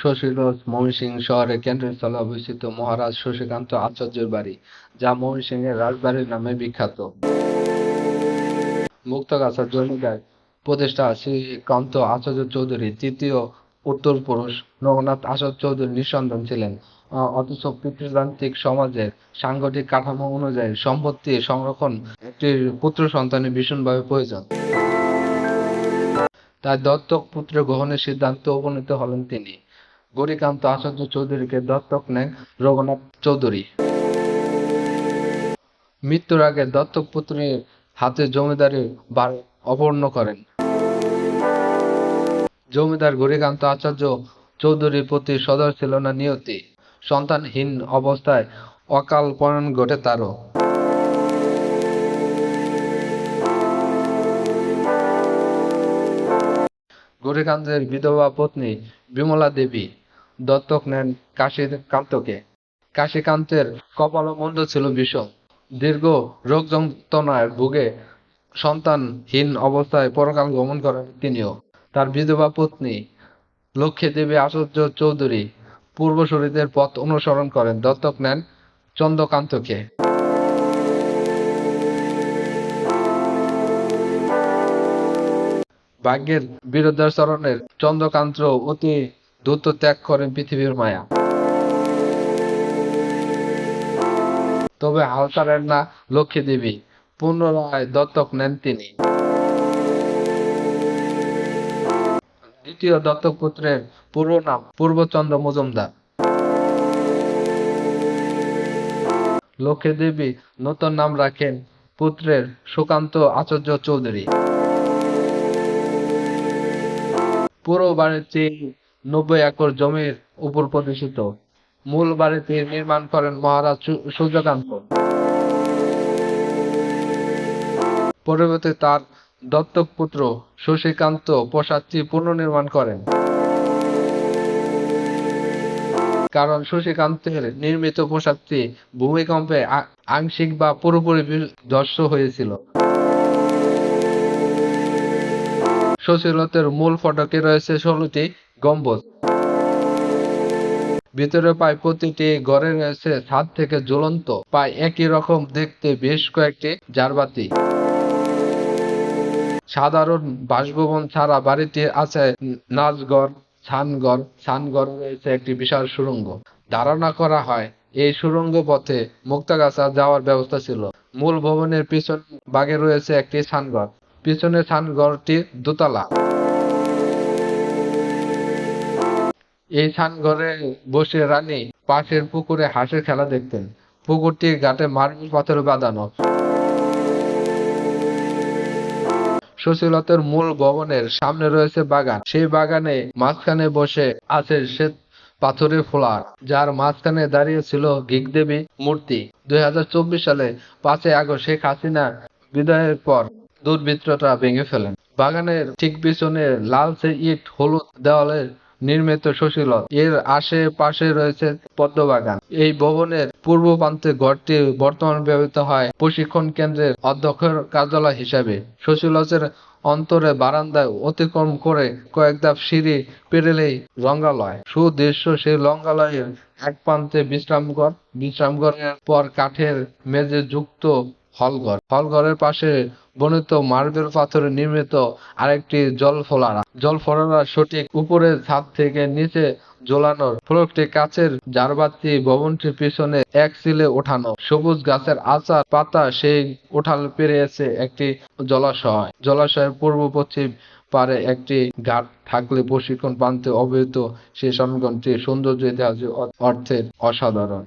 শশীগঞ্জ ময়মনসিংহ শহরের কেন্দ্রস্থলে অবস্থিত মহারাজ শশীকান্ত আচার্যের বাড়ি, যা ময়মনসিংহের রাজবাড়ির নামে বিখ্যাত। মুক্তাগাছার জমিদার প্রতিষ্ঠা শ্রীকান্ত আচার্য চৌধুরী তৃতীয় উত্তরপুরুষ রঘুনাথ আচার্য চৌধুরী নিঃসন্তান ছিলেন। অথচ পিতৃতান্ত্রিক সমাজের সাংগঠনিক কাঠামো অনুযায়ী সম্পত্তি সংরক্ষণ একটি পুত্র সন্তানের ভীষণভাবে প্রয়োজন। তাই দত্তক পুত্র গ্রহণের সিদ্ধান্তে উপনীত হলেন তিনি। গরিকান্ত আচার্য চৌধুরীকে দত্তক নেন রঘুনাথ চৌধুরী। মৃত্যুর আগে দত্তক পুত্রের হাতে জমিদারি বার অপর্ণ করেন। জমিদার গরিকান্ত আচার্য চৌধুরীর প্রতি সদয় ছিল না নিয়তি। সন্তানহীন অবস্থায় অকাল পরণ ঘটে তারও। গরিকান্তের বিধবা পত্নী বিমলা দেবী দত্তক নেন কাশীকান্তকে। কাশীকান্তের কপালমন্ড ছিল বিষম। দীর্ঘ রোগ যন্ত্রণায় ভুগে সন্তানহীন অবস্থায় পরকাল গমন করেন তিনিও। তার বিধবা পত্নী লক্ষ্মী দেবী আচার্য চৌধুরী পূর্বসূরীদের পথ অনুসরণ করেন দত্তক নেন চন্দ্রকান্তকে। ভাগ্যের বিরুদ্ধাচরণের চন্দ্রকান্ত অতি দ্রুত ত্যাগ করেন পৃথিবীর মায়া। তবে হাল ছাড়েন না লক্ষ্মী দেবী পুনরায় দত্তক নেন তিনি। দ্বিতীয় দত্তক পুত্রের পুরো নাম পূর্বচন্দ্র মজুমদার। লক্ষ্মী দেবী নতুন নাম রাখেন পুত্রের সুকান্ত আচার্য চৌধুরী। পুরো বাড়িটি নব্বই একর জমির উপর প্রতিষ্ঠিত মূল বাড়িটি নির্মাণ করেন মহারাজ সূর্যকান্ত পরবর্তী তার দত্তক পুত্র শশীকান্ত প্রাসাদটি পুনর্নির্মাণ করেন। কারণ শশীকান্তের নির্মিত প্রাসাদটি ভূমিকম্পে আংশিক বা পুরোপুরি ধ্বংস হয়েছিল। শশীলতের মূল ফটকে রয়েছে ষোলোটি গম্বুজ। ভিতরে প্রায় প্রতিটি ঘরে রয়েছে ছাদ থেকে ঝুলন্ত প্রায় একই রকম দেখতে বেশ কয়েকটি জারবাতি। সাধারণ বাসভবন ছাড়া বাড়িটি আছে নাচঘর, ছানঘর, ছানঘরে রয়েছে একটি বিশাল সুড়ঙ্গ ধারণা করা হয়, এই সুড়ঙ্গ পথে মুক্তাগাছা যাওয়ার ব্যবস্থা ছিল। মূল ভবনের পিছন ভাগে রয়েছে একটি ছানঘর। পিছনে ছানঘরটি দোতলা। এই ছানঘরে বসে রানী পাশের পুকুরে হাঁসের খেলা দেখতেন। পুকুরটির ঘাটে মার্বেল পাথর বাঁধানো। সুশীলতের মূল ভবনের সামনে রয়েছে বাগান। সেই বাগানে মাঝখানে বসে আছে শ্বেত পাথরের ফ্লোয়ার যার মাঝখানে দাঁড়িয়ে ছিল গিক দেবী মূর্তি। দুই হাজার চব্বিশ সালে পাঁচই আগস্ট শেখ হাসিনা বিদায়ের পর দুর্বৃত্তরা ভেঙে ফেলেন। বাগানের ঠিক পিছনে লালচে ইট, হলুদ দেওয়ালের নির্মিত সুশীলত এর আশেপাশে রয়েছে পদ্মবাগান। এই ভবনের পূর্ব প্রান্তে ঘরটি বর্তমানে ব্যবহৃত হয় প্রশিক্ষণ কেন্দ্রের অধ্যক্ষের কার্যালয় হিসাবে। সুশীলতের অন্তরে বারান্দায় অতিক্রম করে কয়েক ধাপ সিঁড়ি পেরেলেই রঙ্গালয়। সুদৃশ্য সেই রঙ্গালয়ের এক প্রান্তে বিশ্রামঘর। বিশ্রামঘরের পর কাঠের মেঝে যুক্ত হলঘর হলঘরের পাশে বর্ণিত মার্বেল পাথরে নির্মিত আরেকটি জল ফোলারা জল ফোলারার সঠিক উপরের ছাদ থেকে নিচে ঝোলানোর ফলকটি কাচের জারবাতি ভবনটির পিছনে এক সিলে ওঠানো। সবুজ গাছের আচার পাতা সেই উঠাল পেরিয়েছে একটি জলাশয়। জলাশয়ের পূর্ব পশ্চিম পারে একটি ঘাট থাকলে প্রশিক্ষণ প্রান্তে অবহিত সেই সনগণটি সৌন্দর্য ইতিহাস অর্থের অসাধারণ।